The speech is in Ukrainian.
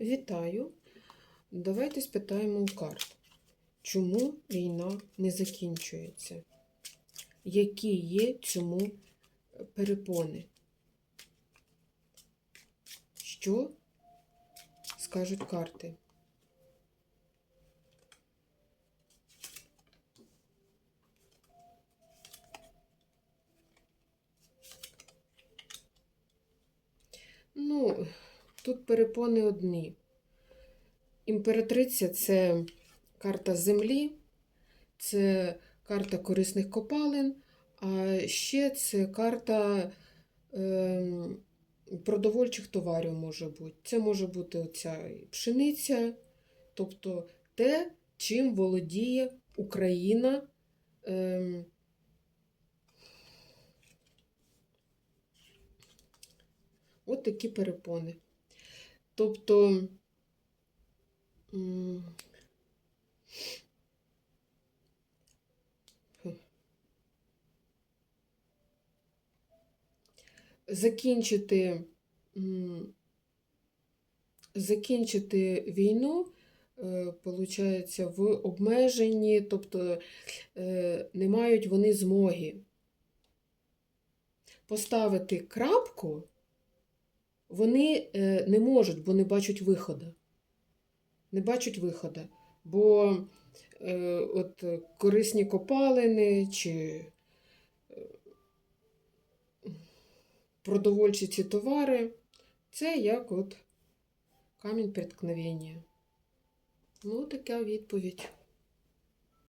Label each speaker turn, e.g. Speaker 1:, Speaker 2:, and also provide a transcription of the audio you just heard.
Speaker 1: Вітаю! Давайте спитаємо у карт, чому війна не закінчується? Які є цьому перепони? Що скажуть карти? Ну, тут перепони одні. Імператриця це карта землі, це карта корисних копалин, а ще це карта е, продовольчих товарів може бути. Це може бути оця пшениця, тобто те, чим володіє Україна. Е, От такі перепони. Тобто, закінчити, закінчити війну, е, получається, в обмеженні, тобто е, не мають вони змоги поставити крапку вони е, не можуть, бо не бачать виходу. Не бачать виходу. Бо е, от корисні копалини чи е, продовольчі ці товари це як от камінь преткновення. Ну, така відповідь.